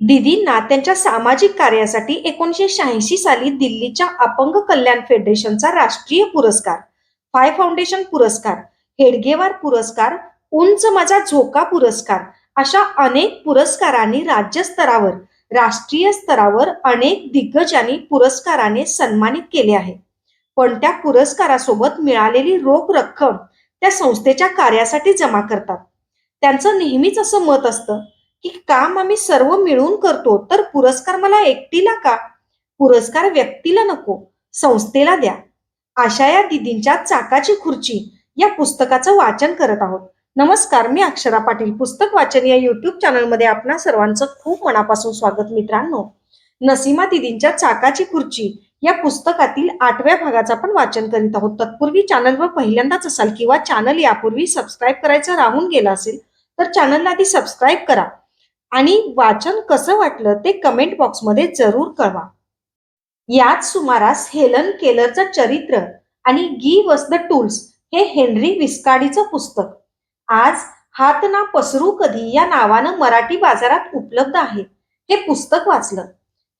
दीदींना त्यांच्या सामाजिक कार्यासाठी एकोणीसशे शहाऐंशी साली दिल्लीच्या अपंग कल्याण फेडरेशनचा राष्ट्रीय पुरस्कार फाय फाउंडेशन पुरस्कार हेडगेवार पुरस्कार उंच माझा झोका पुरस्कार अशा अनेक पुरस्कारांनी राज्यस्तरावर राष्ट्रीय स्तरावर अनेक दिग्गजांनी पुरस्काराने सन्मानित केले आहे. पण त्या पुरस्कारासोबत मिळालेली रोख रक्कम त्या संस्थेच्या कार्यासाठी जमा करतात. त्यांचं नेहमीच असं मत असतं की काम आम्ही सर्व मिळून करतो तर पुरस्कार मला एकटीला का? पुरस्कार व्यक्तीला नको संस्थेला द्या. आशा या दिदींच्या चाकाची खुर्ची या पुस्तकाचं वाचन करत आहोत. नमस्कार मी अक्षरा पाटील. पुस्तक वाचन या युट्यूब चॅनलमध्ये आपणा सर्वांचं खूप मनापासून स्वागत मित्रांनो. नसीमा दिदींच्या चाकाची खुर्ची या पुस्तकातील आठव्या भागाचं आपण वाचन करीत आहोत. तत्पूर्वी चॅनलवर पहिल्यांदाच असाल किंवा चॅनल यापूर्वी सबस्क्राईब करायचं राहून गेला असेल तर चॅनलला आधी सबस्क्राईब करा. आणि वाचन कसं वाटलं ते कमेंट बॉक्समध्ये जरूर कळवा. याच सुमारास हेलन केलरचं चरित्र आणि गी वॉज द टूल्स हे हेनरी विस्काडीचं पुस्तक. आज हात ना पसरू कधी या नावानं मराठी बाजारात उपलब्ध आहे हे पुस्तक वाचलं.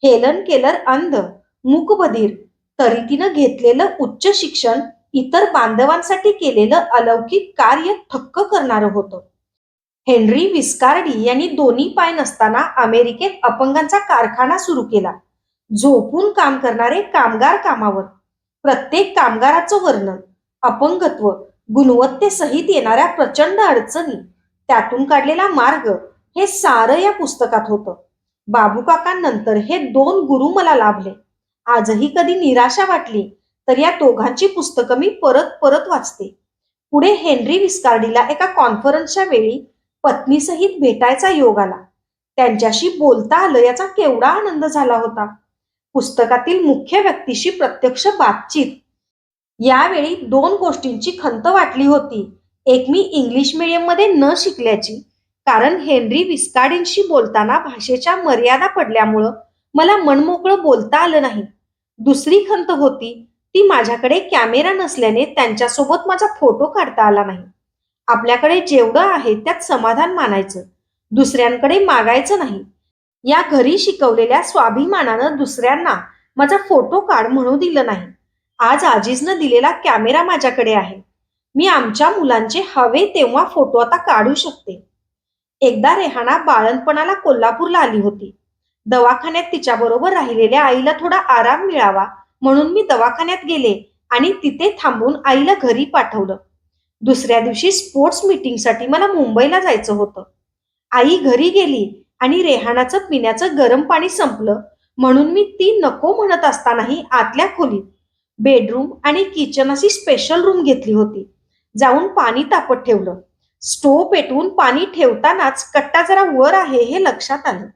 हेलन केलर अंध मुकबधीर तरी तिनं घेतलेलं उच्च शिक्षण इतर बांधवांसाठी केलेलं अलौकिक कार्य थक्क करणारं होतं. हेनरी विस्कार्डी यांनी दोन्ही पाय नसताना अमेरिकेत अपंगांचा कारखाना सुरू केला. झोपून काम करणारे कामगार कामावर. प्रत्येक कामगाराचं वर्णन अपंगत्व गुणवत्तेसहित येणाऱ्या प्रचंड अडचणी त्यातून काढलेला मार्ग हे सारं या पुस्तकात होतं. बाबू काकांनंतर हे दोन गुरु मला लाभले. आजही कधी निराशा वाटली तर या दोघांची पुस्तकं मी परत परत वाचते. पुढे हेनरी विस्कार्डीला एका कॉन्फरन्सच्या वेळी पत्नीसहित भेटायचा योग आला. त्यांच्याशी बोलता आलं याचा केवढा आनंद झाला होता. पुस्तकातील मुख्य व्यक्तीशी प्रत्यक्ष बातचीत. यावेळी दोन गोष्टींची खंत वाटली होती. एक मी इंग्लिश मिडियममध्ये न शिकल्याची कारण हेनरी विस्काडींशी बोलताना भाषेच्या मर्यादा पडल्यामुळं मला मनमोकळं बोलता आलं नाही. दुसरी खंत होती ती माझ्याकडे कॅमेरा नसल्याने त्यांच्यासोबत माझा फोटो काढता आला नाही. आपल्याकडे जेवढं आहे त्यात समाधान मानायचं. दुसऱ्यांकडे मागायचं नाही. या घरी शिकवलेल्या स्वाभिमानानं दुसऱ्यांना माझा फोटो काढ म्हणू दिलं नाही. आज आजीजनं दिलेला कॅमेरा माझ्याकडे आहे. मी आमच्या मुलांचे हवे तेव्हा फोटो आता काढू शकते. एकदा रेहाना बाळणपणाला कोल्हापूरला आली होती. दवाखान्यात तिच्याबरोबर राहिलेल्या आईला थोडा आराम मिळावा म्हणून मी दवाखान्यात गेले आणि तिथे थांबून आईला घरी पाठवलं. दुसऱ्या दिवशी स्पोर्ट्स मीटिंगसाठी मला मुंबईला जायचं होतं. आई घरी गेली आणि रेहानाचं पिण्याचं गरम पाणी संपलं. म्हणून मी ती नको म्हणत असतानाही आतल्या खोलीत बेडरूम आणि किचन अशी स्पेशल रूम घेतली होती. जाऊन पाणी तापत ठेवलं. स्टोव पेटवून पाणी ठेवतानाच कट्टा जरा वर आहे हे लक्षात आलं.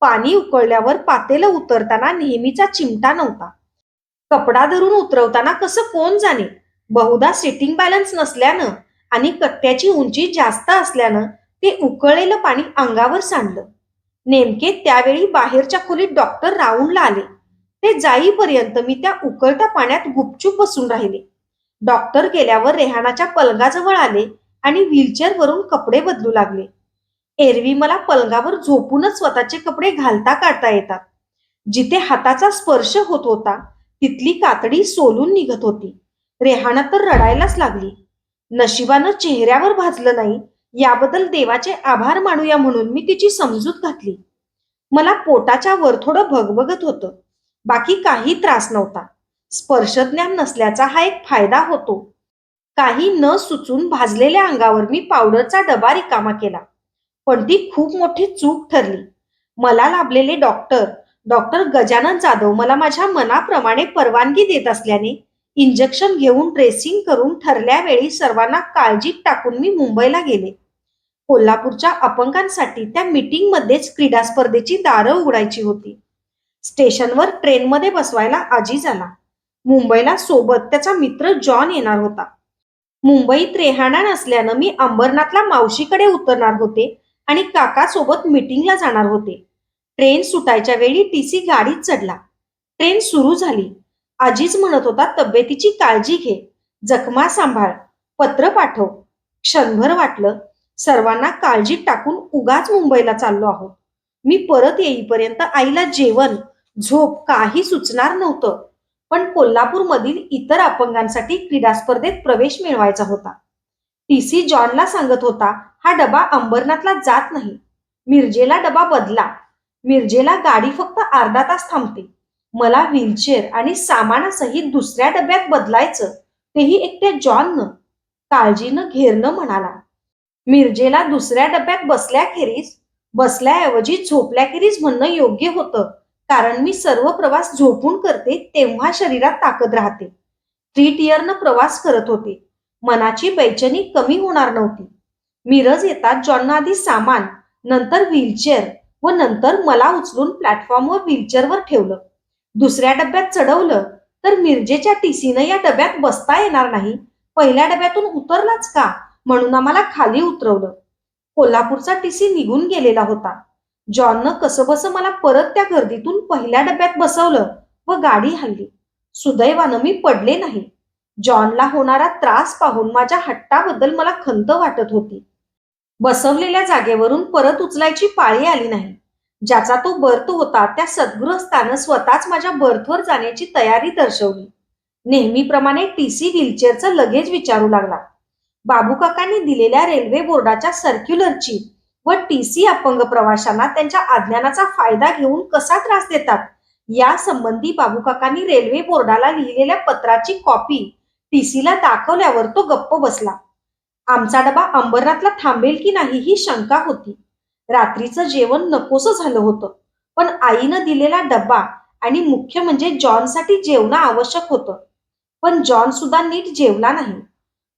पाणी उकळल्यावर पातेलं उतरताना नेहमीचा चिमटा नव्हता. कपडा धरून उतरवताना कसं कोण जाणे? बहुधा सिटिंग बॅलन्स नसल्यानं आणि कट्ट्याची उंची जास्त असल्यानं ते उकळलेलं पाणी अंगावर सांडलं. नेमके त्यावेळी बाहेरच्या खोलीत डॉक्टर राऊंडला आले. ते जाईपर्यंत मी त्या उकळत्या पाण्यात गुपचूप बसून राहिले. डॉक्टर गेल्यावर रेहानाच्या पलंगाजवळ आले आणि व्हीलचेअर वरून कपडे बदलू लागले. एरवी मला पलंगावर झोपूनच स्वतःचे कपडे घालता काढता येतात. जिथे हाताचा स्पर्श होत होता तिथली कातडी सोलून निघत होती. रेहाना तर रडायलाच लागली. नशिबानं चेहऱ्यावर भाजलं नाही याबद्दल देवाचे आभार मानूया म्हणून मी तिची समजूत घातली. मला पोटाच्या वर थोडं भगभगत होतं. बाकी काही त्रास नव्हता. स्पर्शज्ञान नसल्याचा हा एक फायदा होतो. काही न सुचून भाजलेल्या अंगावर मी पावडरचा डबा रिकामा केला. पण ती खूप मोठी चूक ठरली. मला लाभलेले डॉक्टर डॉक्टर गजानन जाधव मला माझ्या मनाप्रमाणे परवानगी देत असल्याने इंजेक्शन घेऊन ड्रेसिंग करून ठरल्या वेळी सर्वांना काळजीत टाकून मी मुंबईला गेले. कोल्हापूरच्या अपंगांसाठी त्या मीटिंग मध्येच क्रीडा स्पर्धेची दारं उघडायची होती. स्टेशनवर ट्रेनमध्ये बसवायला आजी झाला मुंबईला सोबत त्याचा मित्र जॉन येणार होता. मुंबईत रेहाणा नसल्यानं मी अंबरनाथला मावशीकडे उतरणार होते आणि काका सोबत मीटिंगला जाणार होते. ट्रेन सुटायच्या वेळी टीसी गाडीत चढला. ट्रेन सुरू झाली. आजीच म्हणत होता तब्येतीची काळजी घे जखमा सांभाळ पत्र पाठव. क्षणभर वाटलं सर्वांना काळजीत टाकून उगाच मुंबईला चाललो आहोत. मी परत येईपर्यंत आईला जेवण झोप काही सुचणार नव्हतं पण कोल्हापूरमधील इतर अपंगांसाठी क्रीडा स्पर्धेत प्रवेश मिळवायचा होता. टी सी जॉनला सांगत होता हा डबा अंबरनाथला जात नाही. मिरजेला डबा बदला. मिरजेला गाडी फक्त अर्धा तास थांबते. मला व्हीलचेअर आणि सामानासहित दुसऱ्या डब्यात बदलायचं तेही एकट्या जॉननं काळजीनं घेरणं म्हणाला. मिरजेला दुसऱ्या डब्यात बसल्याखेरीज बसल्याऐवजी झोपल्याखेरीज म्हणणं योग्य होतं कारण मी सर्व प्रवास झोपून करते तेव्हा शरीरात ताकद राहते. थ्री टियरनं प्रवास करत होते. मनाची बैचनी कमी होणार नव्हती. मिरज येतात जॉननं आधी सामान नंतर व्हीलचेअर व नंतर मला उचलून प्लॅटफॉर्मवर व्हीलचेअरवर ठेवलं. दुसऱ्या डब्यात चढवलं तर मिरजेच्या टीसीनं या डब्यात बसता येणार नाही. पहिल्या डब्यातून उतरलाच का? म्हणून आम्हाला खाली उतरवलं. कोल्हापूरचा टीसी निघून गेलेला होता. जॉननं कसबस मला परत त्या गर्दीतून पहिल्या डब्यात बसवलं व गाडी हल्ली. सुदैवानं मी पडले नाही. जॉनला होणारा त्रास पाहून माझ्या हट्टाबद्दल मला खंत वाटत होती. बसवलेल्या जागेवरून परत उचलायची पाळी आली नाही. ज्याचा तो बर्थ होता त्या सद्गृहस्थानं स्वतःच माझ्या बर्थवर जाण्याची तयारी दर्शवली. नेहमीप्रमाणे टी सी व्हीलचेअरचं लगेच विचारू लागला. बाबू काकांनी दिलेल्या रेल्वे बोर्डाच्या सर्क्युलरची व टी सी अपंग प्रवाशांना त्यांच्या अज्ञानाचा फायदा घेऊन कसा त्रास देतात या संबंधी बाबू काकांनी रेल्वे बोर्डाला लिहिलेल्या पत्राची कॉपी टी सीला दाखवल्यावर तो गप्प बसला. आमचा डबा अंबरनाथला थांबेल की नाही ही शंका होती. रात्रीचं जेवण नकोसं झालं होतं. पण आईनं दिलेला डब्बा आणि मुख्य म्हणजे जॉनसाठी जेवणं आवश्यक होतं. पण जॉन सुद्धा नीट जेवला नाही.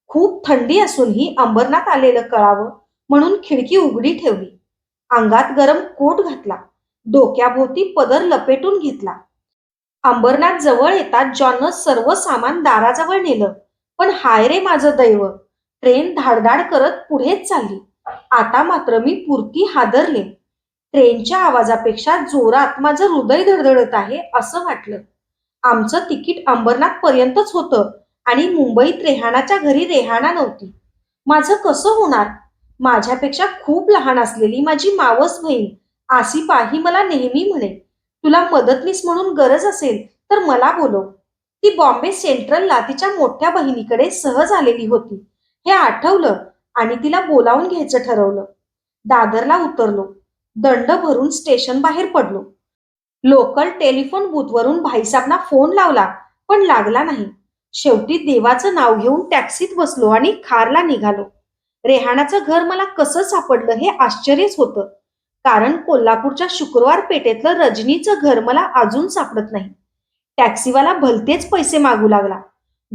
खूप थंडी असूनही अंबरनाथ आलेलं कळावं म्हणून खिडकी उघडी ठेवली. अंगात गरम कोट घातला. डोक्याभोवती पदर लपेटून घेतला. अंबरनाथ जवळ येतात जॉननं सर्व सामान दाराजवळ नेलं. पण हाय रे माझं दैव ट्रेन धाडधाड करत पुढेच चालली. आता मात्र मी पुरती हादरले. ट्रेनच्या आवाजापेक्षा जोरात माझं हृदय धडधडत आहे असं वाटलं. आमचं तिकीट अंबरनाथ पर्यंतच होतं आणि मुंबईत रेहाणाच्या घरी रेहाणा नव्हती. माझं कसं होणार? माझ्यापेक्षा खूप लहान असलेली माझी मावस बहीण आसिपा ही मला नेहमी म्हणे तुला मदतनीस म्हणून गरज असेल तर मला बोलव. ती बॉम्बे सेंट्रलला तिच्या मोठ्या बहिणीकडे सहज आलेली होती. हे आठवलं आणि तिला बोलावून घ्यायचं ठरवलं. दादरला उतरलो. दंड भरून स्टेशन बाहेर पडलो. लोकल टेलिफोन बूथवरून भाईसाबना फोन लावला पण लागला नाही. शेवटी देवाचं नाव घेऊन टॅक्सीत बसलो आणि खारला निघालो. रेहाणाचं घर मला कसं सापडलं हे आश्चर्यच होतं. कारण कोल्हापूरच्या शुक्रवार पेठेतलं रजनीचं घर मला अजून सापडत नाही. टॅक्सीवाला भलतेच पैसे मागू लागला.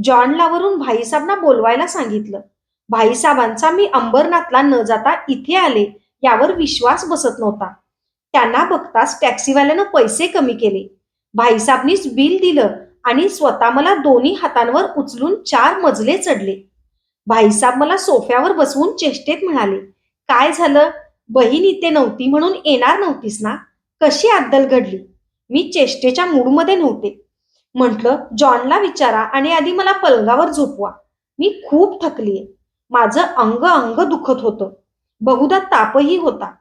जॉनला वरून भाईसाबना बोलवायला सांगितलं. भाईसाहेबांचा मी अंबरनाथला न जाता इथे आले यावर विश्वास बसत नव्हता. त्यांना बघताच टॅक्सीवाल्यानं पैसे कमी केले. भाईसाहेबनीच बिल दिलं आणि स्वतः मला दोन्ही हातांवर उचलून चार मजले चढले. भाईसाहेब मला सोफ्यावर बसवून चेष्टेत म्हणाले काय झालं? बहीण इथे नव्हती म्हणून येणार नव्हतीस ना? कशी अद्दल घडली? मी चेष्टेच्या मूडमध्ये नव्हते. म्हटलं जॉनला विचारा आणि आधी मला पलंगावर झोपवा. मी खूप थकलीये. माझं अंग अंग दुखत होतं. बहुधा तापही होता.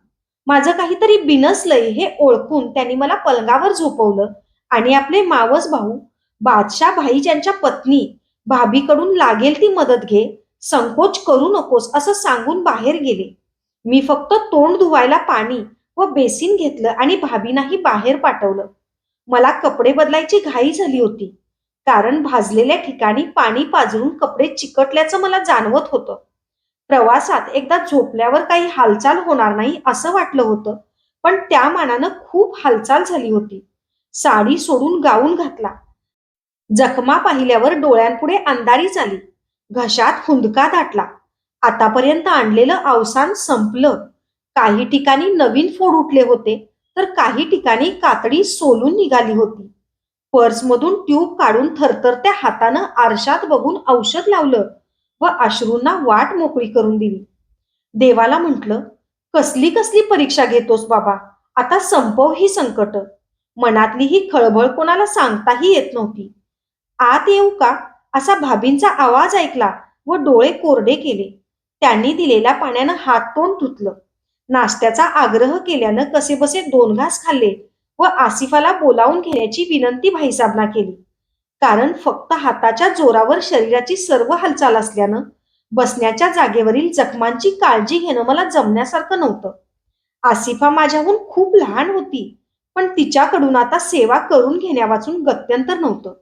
माझं काहीतरी बिनसलंय हे ओळखून त्यांनी मला पलंगावर झोपवलं आणि आपले मावस भाऊ बादशाह भाई ज्यांच्या पत्नी भाभीकडून लागेल ती मदत घे संकोच करू नकोस असं सांगून बाहेर गेले. मी फक्त तोंड धुवायला पाणी व बेसिन घेतलं आणि भाभीनाही बाहेर पाठवलं. मला कपडे बदलायची घाई झाली होती. कारण भाजलेल्या ठिकाणी पाणी पाजरून कपडे चिकटल्याचं मला जाणवत होतं. प्रवासात एकदा झोपल्यावर काही हालचाल होणार नाही असं वाटलं होतं पण त्या मानानं खूप हालचाल झाली होती. साडी सोडून गाऊन घातला. जखमा पाहिल्यावर डोळ्यांपुढे अंधारी झाली घशात हुंदका दाटला. आतापर्यंत आणलेलं अवसान संपलं. काही ठिकाणी नवीन फोड उठले होते तर काही ठिकाणी कातडी सोलून निघाली होती. पर्समधून ट्यूब काढून थरथरत्या हातानं आरशात बघून औषध लावलं व अश्रूंना वाट मोकळी करून दिली. देवाला म्हटलं कसली कसली परीक्षा घेतोस बाबा? आता संपव ही संकट. मनातली ही खळबळ कोणाला सांगताही येत नव्हती. आत येऊ का? असा भाभींचा आवाज ऐकला व डोळे कोरडे केले. त्यांनी दिलेल्या पाण्यानं हात तोंड धुतलं. नाश्त्याचा आग्रह केल्यानं कसेबसे दोन घास खाल्ले. व आसिफाला बोलावून घेण्याची विनंती भाईसाबना केली. कारण फक्त हाताच्या जोरावर शरीराची सर्व हालचाल असल्यानं बसण्याच्या जागेवरील जखमांची काळजी घेणं मला जमण्यासारखं नव्हतं. आसिफा माझ्याहून खूप लहान होती पण तिच्याकडून आता सेवा करून घेण्यावाचून गत्यंतर नव्हतं.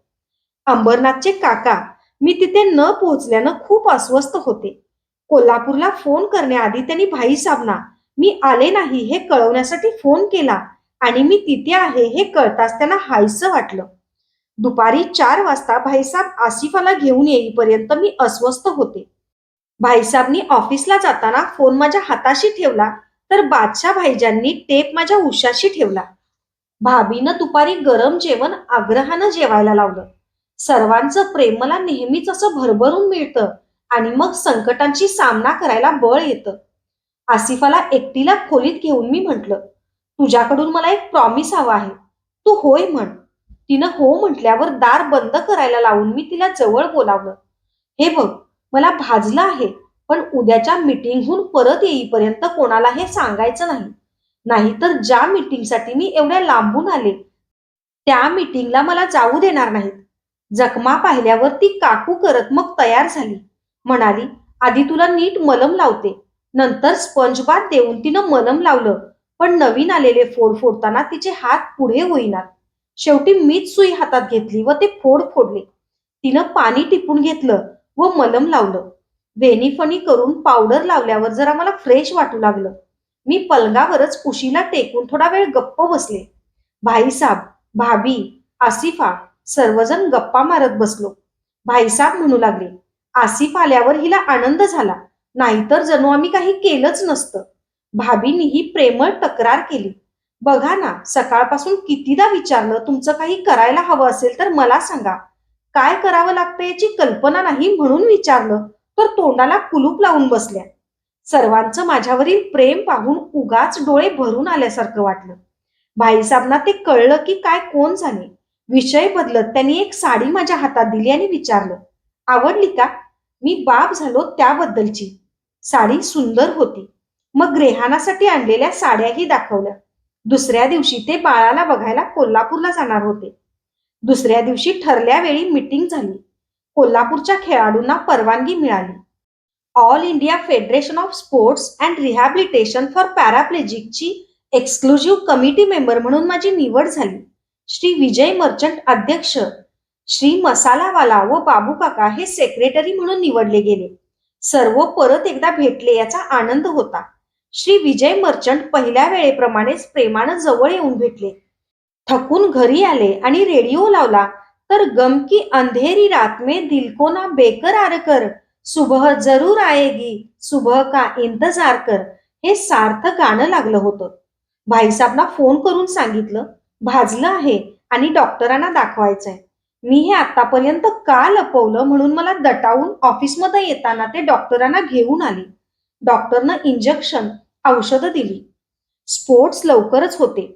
अंबरनाथचे काका मी तिथे न पोहोचल्यानं खूप अस्वस्थ होते. कोल्हापूरला फोन करण्याआधी त्यांनी भाई साबना मी आले नाही हे कळवण्यासाठी फोन केला. आणि मी तिथे आहे हे कळताच त्यांना हायसं वाटलं. दुपारी चार वाजता भाईसाब आसिफाला घेऊन येईपर्यंत मी अस्वस्थ होते. भाईसाबनी ऑफिसला जाताना फोन माझ्या हाताशी ठेवला तर बादशाह भाईजांनी टेप माझ्या उशाशी ठेवला. भाभीनं दुपारी गरम जेवण आग्रहानं जेवायला लावलं. सर्वांचं प्रेम मला नेहमीच असं भरभरून मिळतं आणि मग संकटांशी सामना करायला बळ येतं. आसिफाला एकटीला खोलीत घेऊन मी म्हटलं तुझ्याकडून मला एक प्रॉमिस हवा आहे. तू होय म्हण. तिनं हो म्हटल्यावर दार बंद करायला लावून मी तिला जवळ बोलावलं. हे बघ मला भाजलं आहे पण उद्याच्या मीटिंगहून परत येईपर्यंत कोणाला हे सांगायचं नाही. नाहीतर ज्या मीटिंगसाठी मी एवढ्या लांबून आले त्या मिटिंगला मला जाऊ देणार नाहीत. जखमा पाहिल्यावर ती काकू करत मग तयार झाली. म्हणाली आधी तुला नीट मलम लावते. नंतर स्पंज बाथ देऊन तिनं मलम लावलं. पण नवीन आलेले फोड फोडताना तिचे हात पुढे होईनात शेवटी मीच सुई हातात घेतली व ते फोड फोडले. तिनं पाणी टिपून घेतलं व मलम लावलं. वेणीफणी करून पावडर लावल्यावर जरा मला फ्रेश वाटू लागलं. मी पलंगावरच उशीला टेकून थोडा वेळ गप्प बसले. भाईसाब भाभी आसिफा सर्वजण गप्पा मारत बसलो. भाईसाब म्हणू लागले आसिफ आल्यावर हिला आनंद झाला. नाहीतर जणू आम्ही काही केलंच नसतं. भाभीनीही प्रेमळ तक्रार केली. बघा ना सकाळपासून कितीदा विचारलं तुमचं काही करायला हवं असेल तर मला सांगा. काय करावं लागतं याची कल्पना नाही म्हणून विचारलं तर तोंडाला कुलूप लावून बसल्या. सर्वांचं माझ्यावरील प्रेम पाहून उगाच डोळे भरून आल्यासारखं वाटलं. भाईसाहेबांना ते कळलं की काय कोण झाले विषय बदलत त्यांनी एक साडी माझ्या हातात दिली आणि विचारलं आवडली का? मी बाप झालो त्याबद्दलची. साडी सुंदर होती. मग ग्रेहानासाठी आणलेल्या साड्याही दाखवल्या. दुसऱ्या दिवशी ते बाळाला बघायला कोल्हापूरला जाणार होते. दुसऱ्या दिवशी ठरल्या वेळी मीटिंग झाली. कोल्हापूरच्या खेळाडूंना परवानगी मिळाली. All India federation of sports and rehabilitation for पॅराप्लेजिकची exclusive committee member म्हणून माझी निवड झाली. श्री विजय मर्चंट अध्यक्ष श्री मसालावाला व बाबू काका हे सेक्रेटरी म्हणून निवडले गेले. सर्व परत एकदा भेटले याचा आनंद होता. श्री विजय मर्चंट पहिल्या वेळेप्रमाणेच प्रेमानं जवळ येऊन भेटले. थकून घरी आले आणि रेडिओ लावला तर गमकी अंधेरी रात में दिल को ना बेकरार कर सुबह जरूर आएगी सुबह का इंतजार कर हे सार्थ गाणं लागलं होतं. भाईसाबना फोन करून सांगितलं भाजलं आहे आणि डॉक्टरांना दाखवायचंय. मी हे आतापर्यंत का लपवलं म्हणून मला दटावून ऑफिसमध्ये येताना ते डॉक्टरांना घेऊन आले. डॉक्टरनं इंजेक्शन औषधं दिली. स्पोर्ट्स लवकरच होते.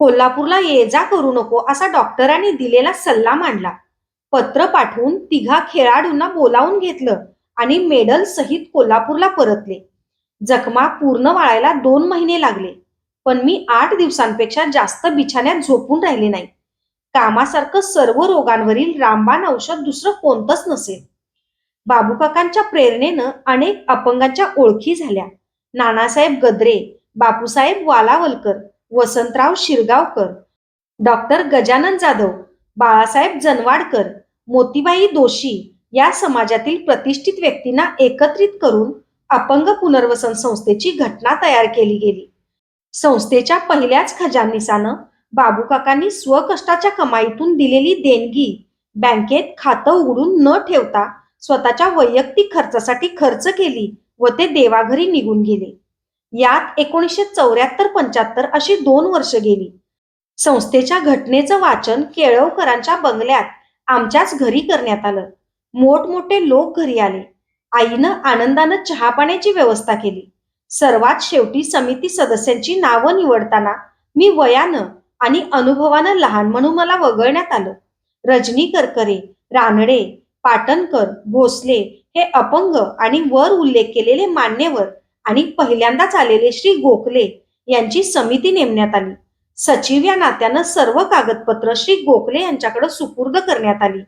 कोल्हापूरला ये जा करू नको असा डॉक्टरांनी दिलेला सल्ला मांडला. पत्र पाठवून तिघा खेळाडूंना बोलावून घेतलं आणि मेडल सहित कोल्हापूरला परतले. जखमा पूर्ण वाळायला दोन महिने लागले पण मी आठ दिवसांपेक्षा जास्त बिछाण्यात झोपून राहिले नाही. कामासारखं सर्व रोगांवरील रामबाण औषध दुसरं कोणतंच नसेल. बाबूकाकांच्या प्रेरणेनं अनेक अपंगांच्या ओळखी झाल्या. नानासाहेब गद्रे बापूसाहेब वालावलकर वसंतराव शिरगावकर डॉक्टर गजानन जाधव बाळासाहेब जनवाडकर मोतीबाई दोशी या समाजातील प्रतिष्ठित व्यक्तींना एकत्रित करून अपंग पुनर्वसन संस्थेची घटना तयार केली गेली. संस्थेच्या पहिल्याच खजानिसानं बाबूकाकांनी स्वकष्टाच्या कमाईतून दिलेली देणगी बँकेत खातं उघडून न ठेवता स्वतःच्या वैयक्तिक खर्चासाठी खर्च केली व ते देवाघरी निघून गेले. यात एकोणीसशे चौऱ्याहत्तर पंच्याहत्तर अशी दोन वर्ष गेली. संस्थेच्या घटनेचं वाचन केळवकरांच्या बंगल्यात आमच्याच घरी करण्यात आलं. मोठमोठे लोक घरी आले. आईनं आनंदानं चहा पाण्याची व्यवस्था केली. सर्वात शेवटी समिती सदस्यांची नावं निवडताना मी वयानं आणि अनुभवानं लहान म्हणून मला वगळण्यात आलं. रजनी करकरे रानडे पाटणकर भोसले हे अपंग आणि वर उल्लेख केलेले मान्यवर आणि पहिल्यांदाच आलेले श्री गोखले यांची समिती नेमण्यात आली. सचिव या नात्यानं सर्व कागदपत्र श्री गोखले यांच्याकडे सुपूर्द करण्यात आली.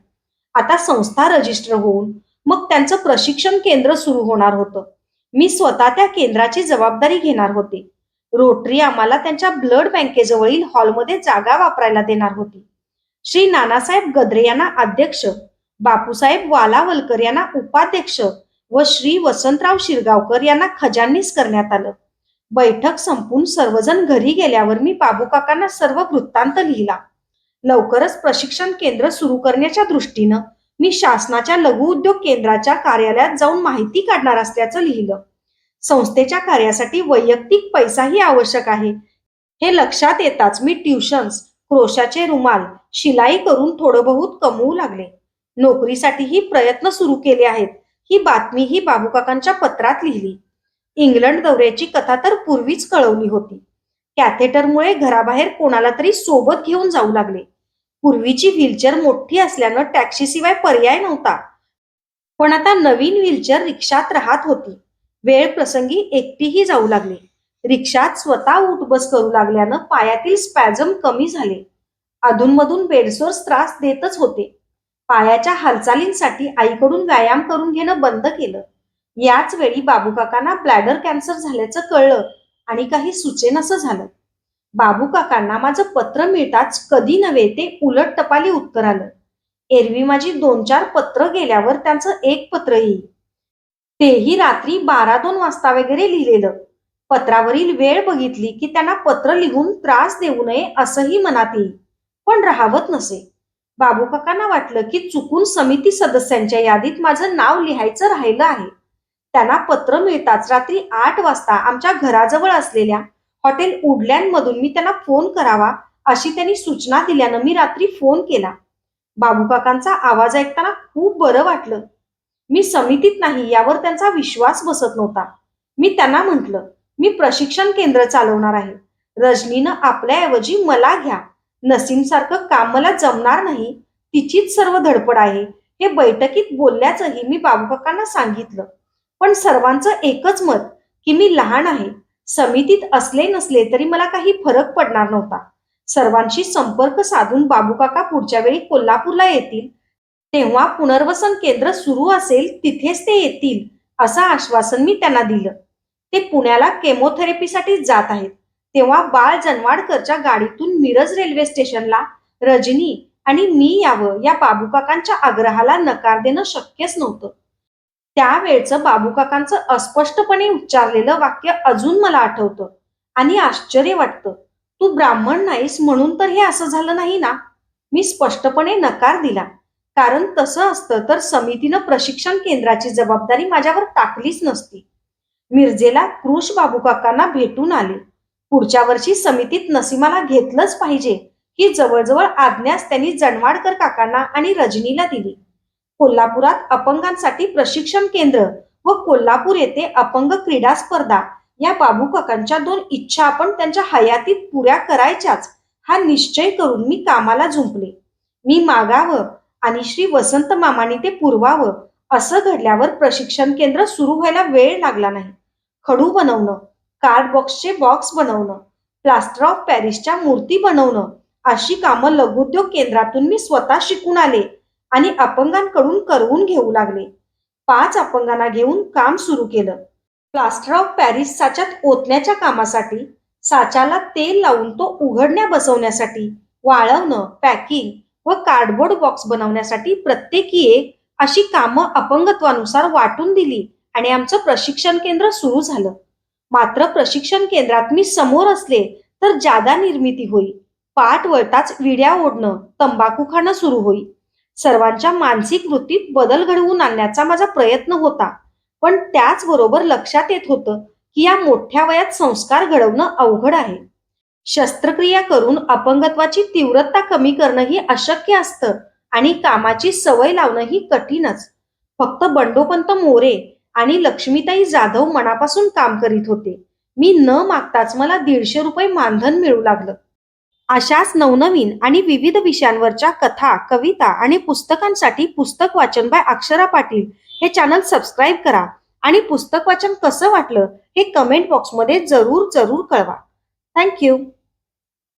आता संस्था रजिस्टर होऊन मग त्यांचं प्रशिक्षण केंद्र सुरू होणार होतं. मी स्वतः त्या केंद्राची जबाबदारी घेणार होते. रोटरी आम्हाला त्यांच्या ब्लड बँकेजवळील हॉलमध्ये जागा वापरायला देणार होती. श्री नानासाहेब गद्रे यांना अध्यक्ष बापूसाहेब वालावलकर यांना उपाध्यक्ष व श्री वसंतराव शिरगावकर यांना खजानीस करण्यात आलं. बैठक संपून सर्वजण घरी गेल्यावर मी बाबू काकांना सर्व वृत्तांत लिहिला. लवकरच प्रशिक्षण केंद्र सुरू करण्याच्या दृष्टीनं मी शासनाच्या लघु उद्योग केंद्राच्या कार्यालयात जाऊन माहिती काढणार असल्याचं लिहिलं. संस्थेच्या कार्यासाठी वैयक्तिक पैसाही आवश्यक आहे. हे लक्षात येताच मी ट्युशन्स क्रोशाचे रुमाल शिलाई करून थोडं बहुत कमवू लागले. नोकरीसाठीही प्रयत्न सुरू केले आहेत. ही बातमी ही बाबूकाकांच्या पत्रात लिहिली. इंग्लंड दौऱ्याची कथा तर पूर्वीच कळवली होती. कॅथेटरमुळे घराबाहेर कोणाला तरी सोबत घेऊन जाऊ लागले. पूर्वीची व्हीलचेअर मोठी असल्यानं टॅक्सीशिवाय पर्याय नव्हता. पण आता नवीन व्हीलचेअर रिक्षात राहत होती. वेळ प्रसंगी एकटीही जाऊ लागले. रिक्षात स्वतः उठबस करू लागल्यानं पायातील स्पॅझम कमी झाले. अधूनमधून बेडसोर्स त्रास देतच होते. पायाच्या हालचालींसाठी आईकडून व्यायाम करून घेणं बंद केलं. याच वेळी बाबू काकांना ब्लॅडर कॅन्सर झाल्याचं कळलं आणि काही सुचेनसं झालं. बाबू काकांना माझं पत्र मिळताच कधी नव्हे ते उलट टपाली उत्तर आलं. एरवी माझी दोन चार पत्र गेल्यावर त्यांचं एक पत्र येईल. तेही रात्री बारा दोन वाजता वगैरे लिहिलेलं. पत्रावरील वेळ बघितली की त्यांना पत्र लिहून त्रास देऊ नये असंही मनात येईल. पण राहावत नसे. बाबू काकांना वाटलं की चुकून समिती सदस्यांच्या यादीत माझं नाव लिहायचं राहिलं आहे. त्यांना पत्र मिळताच रात्री आठ वाजता आमच्या घराजवळ असलेल्या हॉटेल उडल्यांमधून मी त्यांना फोन करावा अशी त्यांनी सूचना दिल्यानं मी रात्री फोन केला. बाबू काकांचा आवाज ऐकताना खूप बरं वाटलं. मी समितीत नाही यावर त्यांचा विश्वास बसत नव्हता. मी त्यांना म्हटलं मी प्रशिक्षण केंद्र चालवणार आहे. रजनीनं आपल्याऐवजी मला घ्या. नसीमसारखं कामाला जमणार नाही तिचीच सर्व धडपड आहे हे बैठकीत बोलल्याचंही मी बाबूकाकांना सांगितलं. पण सर्वांचं एकच मत की मी लहान आहे समितीत असले नसले तरी मला काही फरक पडणार नव्हता. सर्वांशी संपर्क साधून बाबूकाका पुढच्या वेळी कोल्हापूरला येतील तेव्हा पुनर्वसन केंद्र सुरू असेल तिथेच ते येतील असं आश्वासन मी त्यांना दिलं. ते पुण्याला केमोथेरपीसाठी जात आहेत. तेव्हा बाळ जनवाडकरच्या गाडीतून मिरज रेल्वे स्टेशनला रजनी आणि मी यावं या बाबूकाकांच्या आग्रहाला नकार देणं शक्यच नव्हतं. त्यावेळचं बाबूकाकांचं अस्पष्टपणे उच्चारलेलं वाक्य अजून मला आठवतं आणि आश्चर्य वाटतं. तू ब्राह्मण नाहीस म्हणून तर हे असं झालं नाही ना? मी स्पष्टपणे नकार दिला. कारण तसं असतं तर समितीनं प्रशिक्षण केंद्राची जबाबदारी माझ्यावर टाकलीच नसती. मिरजेला कृष बाबूकाकांना भेटून आले. पुढच्या वर्षी समितीत नसीमाला घेतलंच पाहिजे. ही जवळजवळ आज्ञाच त्यांनी जणवाडकर काकांना आणि रजनीला दिली. कोल्हापुरात अपंगांसाठी प्रशिक्षण केंद्र व कोल्हापूर येथे अपंग क्रीडा स्पर्धा या बाबू काकांच्या दोन इच्छा आपण त्यांच्या हयातीत पुऱ्या करायच्याच हा निश्चय करून मी कामाला झुंपले. मी मागावं आणि श्री वसंत मामाने ते पुरवावं असं घडल्यावर प्रशिक्षण केंद्र सुरू व्हायला वेळ लागला नाही. खडू बनवणं कार्ड बॉक्सचे बॉक्स बनवणं प्लास्टर ऑफ पॅरिसच्या मूर्ती बनवणं अशी कामं लघुद्योग केंद्रातून मी स्वतः शिकून आले आणि अपंगांकडून करवून घेऊ लागले. पाच अपंगांना घेऊन काम सुरू केलं. प्लास्टर ऑफ पॅरिस साच्यात ओतण्याच्या कामासाठी साच्याला तेल लावून तो उघडण्या बसवण्यासाठी वाळवणं पॅकिंग व कार्डबोर्ड बॉक्स बनवण्यासाठी प्रत्येकी एक अशी कामं अपंगत्वानुसार वाटून दिली आणि आमचं प्रशिक्षण केंद्र सुरू झालं. मात्र प्रशिक्षण केंद्रात मी समोर असले तर जादा निर्मिती होई. पाठ वळताच विड्या ओढणं तंबाखू खाणं सुरू होई. सर्वांच्या मानसिक वृत्तीत बदल घडवून आणण्याचा माझा प्रयत्न होता. पण त्याचबरोबर लक्षात येत होतं की या मोठ्या वयात संस्कार घडवणं अवघड आहे. शस्त्रक्रिया करून अपंगत्वाची तीव्रता कमी करणं ही अशक्य असतं आणि कामाची सवय लावणं ही कठीणच. फक्त बंडोपंत मोरे आणि लक्ष्मीताई जाधव मनापासून काम करीत होते. मी न मागताच मला दीडशे रुपये मानधन मिळू लागलं. अशाच नवनवीन आणि विविध विषयांवरच्या कथा कविता आणि पुस्तकांसाठी पुस्तक वाचन बाय अक्षरा पाटील हे चॅनल सबस्क्राईब करा आणि पुस्तक वाचन कसं वाटलं हे कमेंट बॉक्समध्ये जरूर जरूर कळवा. थँक्यू.